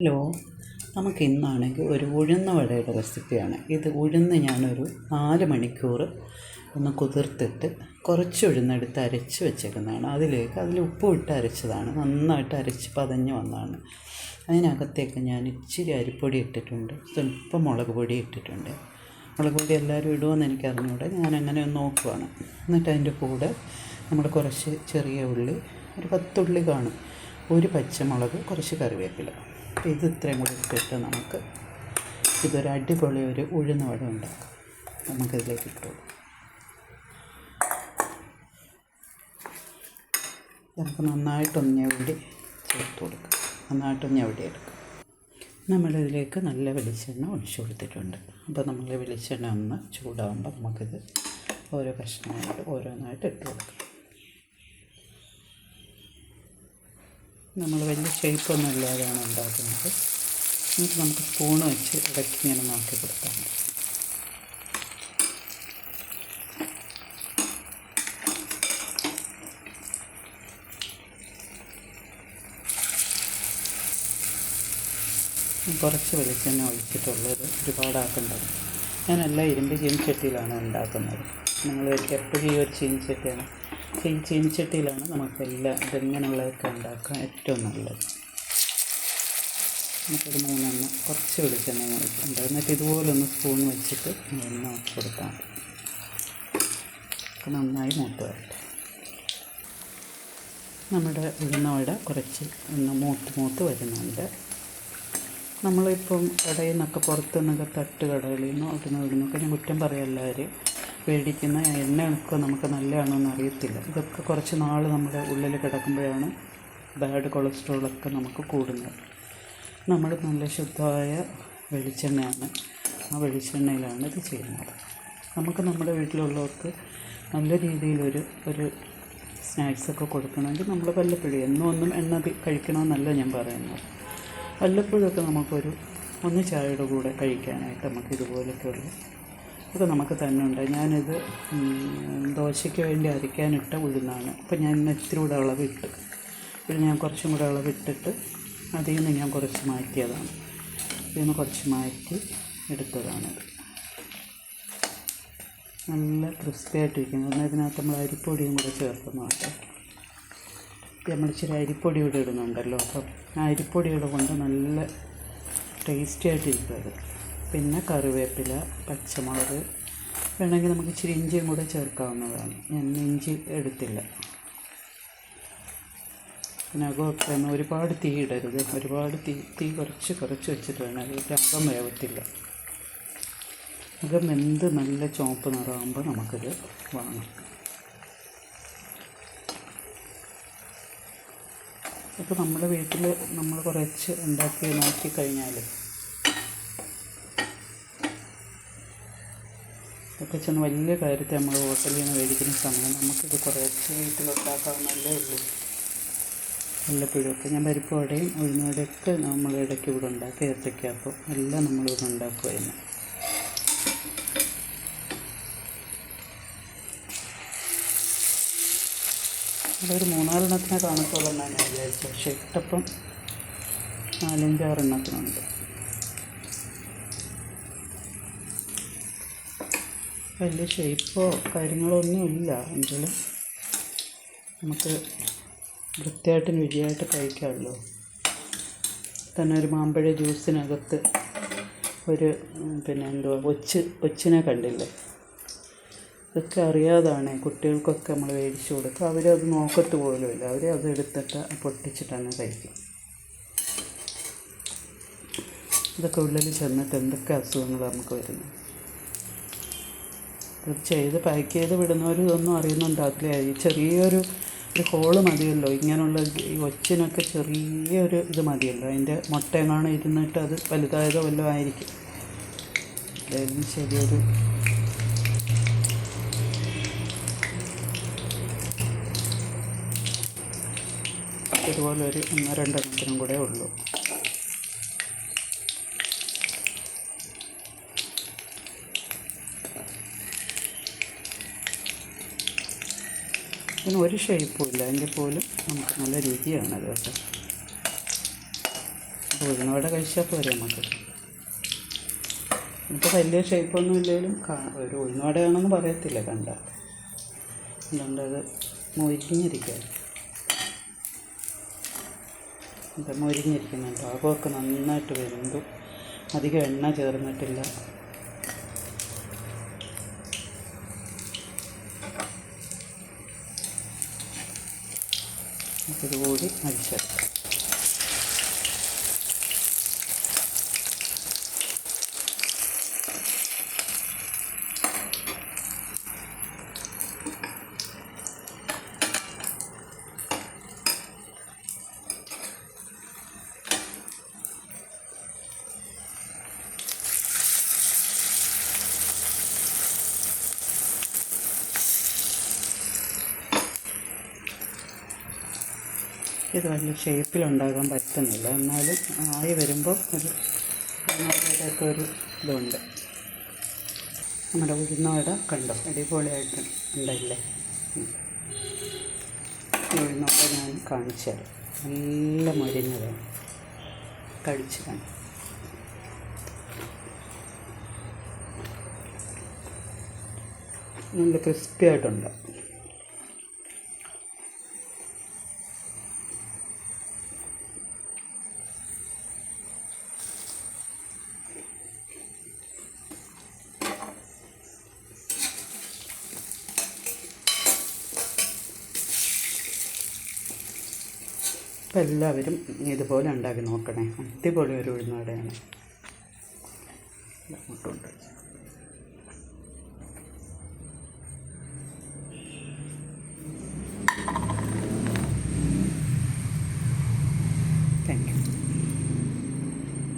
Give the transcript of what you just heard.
Hello നമുക്ക് ഇന്നാണെങ്കിൽ ഒരു ഉഴുന്ന വടയുടെ റെസിപ്പിയാണ്. ഇത് ഉഴുന്ന് ഞാനൊരു നാല് മണിക്കൂർ ഒന്ന് കുതിർത്തിട്ട് കുറച്ച് ഉഴുന്നെടുത്ത് അരച്ച് വെച്ചേക്കുന്നതാണ്. അതിലേക്ക് അതിൽ ഉപ്പ് ഇട്ട് അരച്ചതാണ്. നന്നായിട്ട് അരച്ച് പതഞ്ഞ് വന്നതാണ്. അതിനകത്തേക്ക് ഞാൻ ഇച്ചിരി അരിപ്പൊടി ഇട്ടിട്ടുണ്ട്. സ്വല്പം മുളക് പൊടി ഇട്ടിട്ടുണ്ട്. മുളക് പൊടി എല്ലാവരും ഇടുമെന്ന് എനിക്ക് അറിഞ്ഞൂടെ അങ്ങനെ ഒന്ന് നോക്കുവാണ്. എന്നിട്ട് അതിന്റെ കൂടെ നമ്മൾ കുറച്ച് ചെറിയ ഉള്ളി ഒരു പത്തുള്ളി കാണും. ഒരു പച്ചമുളക് കുറച്ച് കറിവേപ്പില. അപ്പോൾ ഇത് ഇത്രയും കൂടി ഇട്ടിട്ട് നമുക്ക് ഇതൊരു അടിപൊളി ഒരു ഉഴുന്ന വട ഉണ്ടാക്കാം. നമുക്കിതിലേക്ക് ഇട്ടു നമുക്ക് നന്നായിട്ടൊന്ന് ഞെവിടി ചേർത്ത് കൊടുക്കാം. നന്നായിട്ടൊന്ന് ഞെവിടി എടുക്കാം. നമ്മളിതിലേക്ക് നല്ല വെളിച്ചെണ്ണ ഒഴിച്ചു കൊടുത്തിട്ടുണ്ട്. അപ്പോൾ നമ്മൾ വെളിച്ചെണ്ണ ഒന്ന് ചൂടാകുമ്പോൾ നമുക്കിത് ഓരോ കഷ്ണമായിട്ട് ഓരോന്നായിട്ട് ഇട്ട് കൊടുക്കാം. നമ്മൾ വലിയ ഷേപ്പൊന്നും ഇല്ലാതെയാണ് ഉണ്ടാക്കുന്നത്. എന്നിട്ട് നമുക്ക് സ്പൂൺ വെച്ച് ഇടയ്ക്ക് ഇങ്ങനെ നോക്കി കൊടുത്താൽ മതി. കുറച്ച് വെളിച്ചെണ്ണ ഒഴിച്ചിട്ടുള്ളത് ഒരുപാടാക്കേണ്ടത് ഞാനെല്ലാം ഇരുമ്പ് ചീനിച്ചട്ടിയിലാണ് ഉണ്ടാക്കുന്നത്. നിങ്ങൾ എപ്പോഴും ഈ ഒരു ചീനിച്ചട്ടിയാണ്. ഈ ചീനിച്ചട്ടിയിലാണ് നമുക്കെല്ലാം ഇതെങ്ങനെയുള്ളതൊക്കെ ഉണ്ടാക്കാൻ ഏറ്റവും നല്ലത്. നമുക്കൊരു മൂന്നെണ്ണം കുറച്ച് വെളിച്ചെണ്ണ ഒഴിച്ചിട്ടുണ്ട് എന്നിട്ട് ഇതുപോലെ ഒന്ന് സ്പൂൺ വെച്ചിട്ട് എണ്ണ കൊടുത്താൽ മതി. നന്നായി മൂത്ത് വരട്ടെ. നമ്മുടെ ഉഴുന്നവട കുറച്ച് ഒന്ന് മൂത്ത് മൂത്ത് വരുന്നുണ്ട്. നമ്മളിപ്പം കടയിൽ നിന്നൊക്കെ പുറത്തു നിന്നൊക്കെ തട്ട് കടകളിൽ നിന്നോ അവിടുന്ന് ഇവിടുന്നൊക്കെ ഞാൻ കുറ്റം പറയാം എല്ലാവരും മേടിക്കുന്ന എണ്ണയൊക്കെ നമുക്ക് നല്ലതാണോ എന്ന് അറിയത്തില്ല. ഇതൊക്കെ കുറച്ച് നാൾ നമ്മുടെ ഉള്ളിൽ കിടക്കുമ്പോഴാണ് ബാഡ് കൊളസ്ട്രോളൊക്കെ നമുക്ക് കൂടുന്നത്. നമ്മൾ നല്ല ശുദ്ധമായ വെളിച്ചെണ്ണയാണ്. ആ വെളിച്ചെണ്ണയിലാണ് ഇത് ചെയ്യുന്നത്. നമുക്ക് നമ്മുടെ വീട്ടിലുള്ളവർക്ക് നല്ല രീതിയിലൊരു ഒരു സ്നാക്സൊക്കെ കൊടുക്കണമെങ്കിൽ നമ്മൾ വല്ലപ്പോഴും എന്നും ഒന്നും എണ്ണ കഴിക്കണമെന്നല്ല ഞാൻ പറയുന്നത്. വല്ലപ്പോഴൊക്കെ നമുക്കൊരു ഒന്ന് ചായയുടെ കൂടെ കഴിക്കാനായിട്ട് നമുക്ക് ഇതുപോലൊക്കെയുള്ള ഇത് നമുക്ക് തന്നെ ഉണ്ട്. ഞാനിത് ദോശയ്ക്ക് വേണ്ടി അരയ്ക്കാനിട്ട ഉഴുന്നാണ്. അപ്പം ഞാൻ ഇത്തിരി കൂടെ അളവിട്ട് പിന്നെ ഞാൻ കുറച്ചും കൂടെ അളവിട്ടിട്ട് അതിൽ നിന്ന് ഞാൻ കുറച്ച് മാറ്റിയതാണ്. ഇതിൽ നിന്ന് കുറച്ച് മാറ്റി എടുത്തതാണിത് നല്ല ക്രിസ്പി ആയിട്ടിരിക്കുന്നു. എന്നാൽ ഇതിനകത്ത് നമ്മൾ അരിപ്പൊടിയും കൂടെ ചേർക്കുന്നു കേട്ടോ നമ്മൾ ഇച്ചിരി അരിപ്പൊടി കൂടെ ഇടുന്നുണ്ടല്ലോ. അപ്പം ആ അരിപ്പൊടിയുടെ കൊണ്ട് നല്ല ടേസ്റ്റി ആയിട്ടിരിക്കും അത്. പിന്നെ കറിവേപ്പില പച്ചമുളക്. വേണമെങ്കിൽ നമുക്ക് ഇച്ചിരി ഇഞ്ചിയും കൂടെ ചേർക്കാവുന്നതാണ്. ഞാൻ ഇഞ്ചി എടുത്തില്ല. പിന്നെ അകമൊക്കെ ഒരുപാട് തീ ഇടരുത്. ഒരുപാട് തീ തീ കുറച്ച് കുറച്ച് വെച്ചിട്ട് വേണം. അതിന്റെ അകം വേവത്തില്ല. അകം എന്ത് നല്ല ചുവപ്പ് നിറമാകുമ്പോൾ നമുക്കിത് വാങ്ങാം. ഇപ്പോൾ നമ്മുടെ വീട്ടിൽ നമ്മൾ കുറച്ച് ഉണ്ടാക്കി നോക്കിക്കഴിഞ്ഞാൽ ഇതൊക്കെ ചെന്ന് വലിയ കാര്യത്തെ നമ്മൾ ഹോട്ടലിൽ നിന്ന് മേടിക്കുന്ന സമയം നമുക്കിത് കുറച്ച് വീട്ടിലുണ്ടാക്കാവുന്നല്ലേ ഉള്ളൂ. വല്ലപ്പോഴൊക്കെ ഞാൻ പരിപ്പ് വടയും ഉഴുന്നുവടയൊക്കെ നമ്മൾ ഇടയ്ക്ക് ഇവിടെ ഉണ്ടാക്കി ഏത്തയ്ക്കപ്പം എല്ലാം നമ്മളിവിടെ ഉണ്ടാക്കുമായിരുന്നു അതൊരു മൂന്നാലെണ്ണത്തിനെ കാണത്തോളം ഞാൻ വിചാരിച്ചത്. പക്ഷേ ഇട്ടപ്പം നാലഞ്ചാറെണ്ണത്തിനുണ്ട്. വലിയ ഷേപ്പോ കാര്യങ്ങളോ ഒന്നും ഇല്ല. എങ്കിലും നമുക്ക് വൃത്തിയായിട്ട് രുചിയായിട്ട് കഴിക്കാമല്ലോ. തന്നെ ഒരു മാമ്പഴ ജ്യൂസിനകത്ത് ഒരു പിന്നെ എന്തുവാ ഒച്ച് ഒച്ചിനെ കണ്ടില്ലേ? ഇതൊക്കെ അറിയാതാണ്. കുട്ടികൾക്കൊക്കെ നമ്മൾ മേടിച്ചു കൊടുക്കുക. അവരത് നോക്കത്ത് പോലുമില്ല അവർ അത് എടുത്തിട്ട് പൊട്ടിച്ചിട്ടങ്ങ് കഴിക്കും. ഇതൊക്കെ ഉള്ളിൽ ചെന്നിട്ട് എന്തൊക്കെ അസുഖങ്ങൾ നമുക്ക് വരുന്നു ഇത് ചെയ്ത് പാക്ക് ചെയ്ത് വിടുന്നവർ ഇതൊന്നും അറിയുന്നുണ്ടാവില്ല ഈ ചെറിയൊരു ഒരു ഹോൾ മതിയല്ലോ. ഇങ്ങനെയുള്ള ഈ ഒച്ചിനൊക്കെ ചെറിയൊരു ഇത് മതിയല്ലോ. അതിന്റെ മുട്ടയെങ്ങാണ് ഇരുന്നിട്ട് അത് വലുതായതോ വല്ലതും ആയിരിക്കും. എന്തായാലും ശരിയൊരു ഇതുപോലെ ഒരു ഒന്നോ രണ്ടെണ്ണത്തിനും കൂടെ ഉള്ളൂ. ഇതിന് ഒരു ഷേപ്പും ഇല്ല. എങ്കിൽ പോലും നമുക്ക് നല്ല രുചിയാണ് അത് കേട്ടോ. ഉഴുന്നവട കഴിച്ചാൽ പോരെ നമുക്ക്. ഇപ്പോൾ വലിയ ഷേപ്പൊന്നും ഇല്ലെങ്കിലും ഒരു ഉഴുന്നവടയാണെന്ന് പറയത്തില്ല കണ്ട. അതുകൊണ്ട് അത് മൊരിഞ്ഞിരിക്കുക എന്താ മൊരിഞ്ഞിരിക്കുന്നുണ്ട്. ഭാഗമൊക്കെ നന്നായിട്ട് വരുന്നു അധികം എണ്ണ ചേർന്നിട്ടില്ല. ഇതുകൂടി അടിച്ചെടുക്കാം ഇത് വലിയ ഷേപ്പിലുണ്ടാകാൻ പറ്റുന്നില്ല. എന്നാലും ആയി വരുമ്പോൾ ഒരു ഉഴുന്നവടയൊക്കെ ഒരു ഇതുണ്ട്. നമ്മുടെ ഉഴുന്നവട കണ്ടോ? അടിപൊളിയായിട്ട് ഉണ്ടല്ലേ? ഉം. ഈ ഉഴുന്നവട ഞാൻ കാണിച്ചു നല്ല മരുന്നതാണ് കഴിച്ച് നല്ല ക്രിസ്പി ആയിട്ടുണ്ട്. അപ്പം എല്ലാവരും ഇതുപോലെ ഉണ്ടാക്കി നോക്കണേ. അടിപൊളി ഒരു ഉഴുന്നവടയാണ്. അങ്ങോട്ടുണ്ട്